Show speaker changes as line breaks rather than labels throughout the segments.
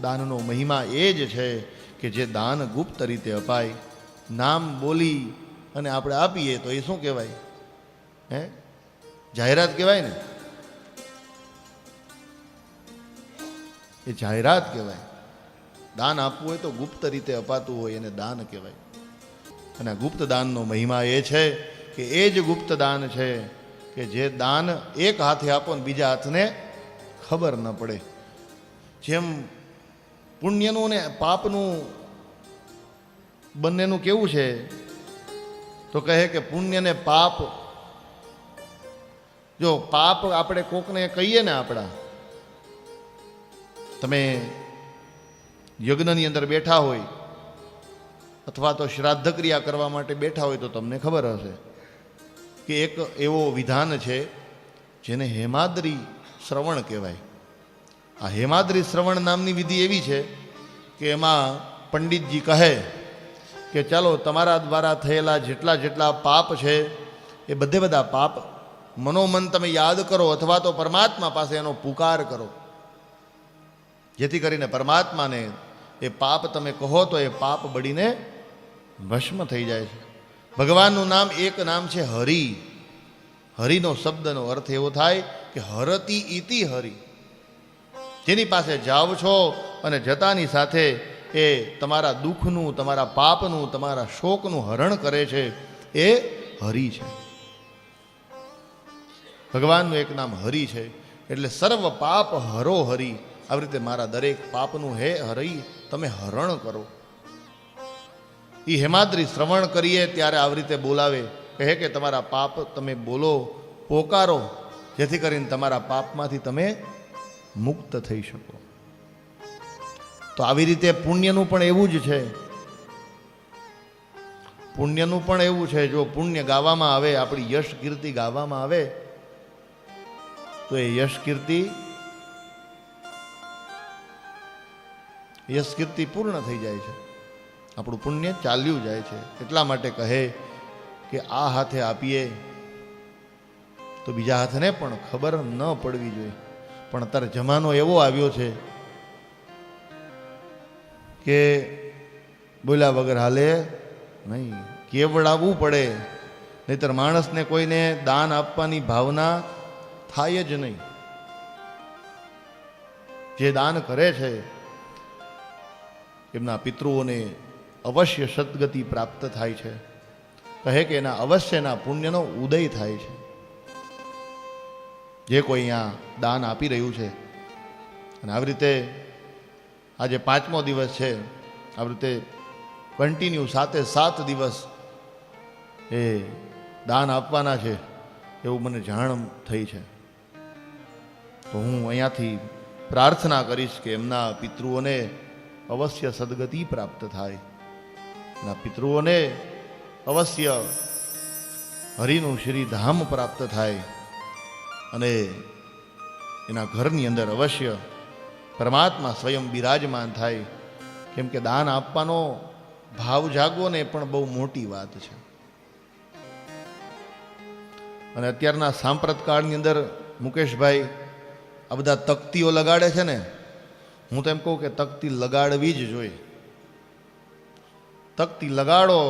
દાનનો મહિમા એ જ છે કે જે દાન ગુપ્ત રીતે અપાય, નામ બોલી અને આપણે આપીએ તો એ શું કહેવાય? હે? જાહેરાત કહેવાય ને? એ જાહેરાત કહેવાય. દાન આપવું હોય તો ગુપ્ત રીતે અપાતું હોય એને દાન કહેવાય. અને ગુપ્ત દાનનો મહિમા એ છે કે એ જ ગુપ્ત દાન છે કે જે દાન એક હાથે આપો ને બીજા હાથને ખબર ન પડે. જેમ પુણ્યનું ને પાપનું બંનેનું કેવું છે? તો કહે કે પુણ્ય ને પાપ. જો પાપ આપણે કોકને કહીએ ને આપણા, તમે યજ્ઞની અંદર બેઠા હોય અથવા તો શ્રાદ્ધ ક્રિયા કરવા માટે બેઠા હોય તો તમને ખબર હશે કે એક એવો વિધાન છે જેને હેમાદ્રી શ્રવણ કહેવાય. આ હેમાદ્રી શ્રવણ નામની વિધિ એવી છે કે એમાં પંડિતજી કહે કે ચાલો તમારા દ્વારા થયેલા જેટલા જેટલા પાપ છે, એ બધે બધા પાપ મનોમન તમે યાદ કરો અથવા તો પરમાત્મા પાસે એનો પુકાર કરો. જેથી કરીને પરમાત્માને એ પાપ તમે કહો તો એ પાપ બળીને ભસ્મ થઈ જાય છે. ભગવાનનું નામ એક નામ છે હરિ. હરિનો શબ્દનો અર્થ એવો થાય કે હરતી ઇતિ હરિ. જેની પાસે જાઓ છો અને જતાની સાથે એ તમારા દુઃખનું, તમારા પાપનું, તમારા શોકનું હરણ કરે છે, એ હરિ છે. ભગવાનનું એક નામ હરિ છે, એટલે સર્વ પાપ હરો હરિ. આવી રીતે મારા દરેક પાપનું હે હરિ, તમે હરણ કરો. એ હેમાદ્રી શ્રવણ કરીએ ત્યારે આવી રીતે બોલાવે, કહે કે તમારા પાપ તમે બોલો, પોકારો, જેથી કરીને તમારા પાપમાંથી તમે મુક્ત થઈ શકો. તો આવી રીતે પુણ્યનું પણ એવું જ છે. પુણ્યનું પણ એવું છે, જો પુણ્ય ગાવામાં આવે, આપણી યશ કીર્તિ ગાવામાં આવે, તો એ યશ કીર્તિ યશ કીર્તિ પૂર્ણ થઈ જાય છે. આપણું પુણ્ય ચાલ્યું જાય છે. એટલા માટે કહે કે આ હાથે આપીએ તો બીજા હાથને પણ ખબર ન પડવી જોઈએ. પણ અત્યારે જમાનો એવો આવ્યો છે કે બોલ્યા વગર હાલે નહીં. કેવડાવવું પડે. નહીતર માણસને કોઈને દાન આપવાની ભાવના થાય જ નહીં. જે દાન કરે છે, એમના પિતૃઓને અવશ્ય સદગતિ પ્રાપ્ત થાય છે. કહે કે એના અવશ્યના પુણ્યનો ઉદય થાય છે. જે કોઈ અહીંયા દાન આપી રહ્યું છે. અને આવી રીતે આજે પાંચમો દિવસ છે. આવી રીતે કન્ટિન્યુ સાતે સાત દિવસ એ દાન આપવાના છે એવું મને જાણ થઈ છે. તો હું અહીંયાથી પ્રાર્થના કરીશ કે એમના પિતૃઓને અવશ્ય સદગતિ પ્રાપ્ત થાય. એના પિતૃઓને અવશ્ય હરિનું શ્રી ધામ પ્રાપ્ત થાય. અને એના ઘરની અંદર અવશ્ય પરમાત્મા સ્વયં બિરાજમાન થાય. કેમ કે દાન આપવાનો ભાવ જાગવો ને પણ બહુ મોટી વાત છે. અને અત્યારના સાંપ્રત કાળની અંદર મુકેશભાઈ આ બધા તકતીઓ લગાડે છે ને, હું તો એમ કહું કે તકતી લગાડવી જ જોઈએ. તકતી લગાડો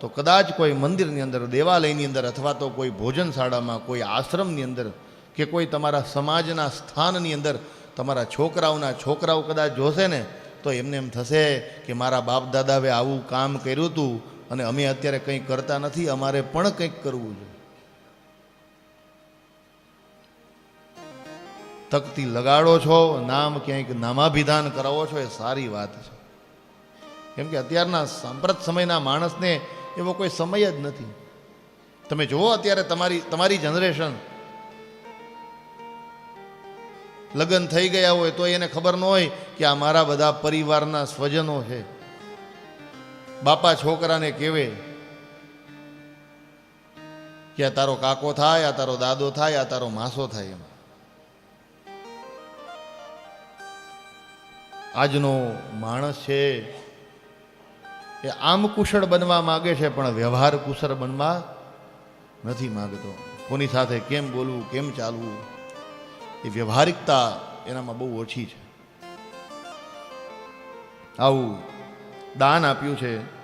તો કદાચ કોઈ મંદિરની અંદર, દેવાલયની અંદર અથવા તો કોઈ ભોજનશાળામાં, કોઈ આશ્રમની અંદર કે કોઈ તમારા સમાજના સ્થાનની અંદર તમારા છોકરાઓના છોકરાઓ કદાચ જોશે ને, તો એમને એમ થશે કે મારા બાપ દાદાએ આવું કામ કર્યું હતું અને અમે અત્યારે કંઈ કરતા નથી, અમારે પણ કંઈક કરવું જોઈએ. તકતી લગાડો છો, નામ ક્યાંક નામાભિધાન કરાવો છો, એ સારી વાત છે. કેમ કે અત્યારના સાંપ્રત સમયના માણસને એવો કોઈ સમય જ નથી. તમે જુઓ અત્યારે તમારી તમારી જનરેશન લગ્ન થઈ ગયા હોય તો એને ખબર ન હોય કે આ મારા બધા પરિવારના સ્વજનો છે. બાપા છોકરાને કહેવે, કે આ તારો કાકો થાય, આ તારો દાદો થાય, આ તારો માસો થાય એમ. આજનો માણસ છે એ આમ કુશળ બનવા માગે છે, પણ વ્યવહાર કુશળ બનવા નથી માગતો. કોની સાથે કેમ બોલવું, કેમ ચાલવું? એ વ્યવહારિકતા એનામાં બહુ ઓછી છે. આવું દાન આપ્યું છે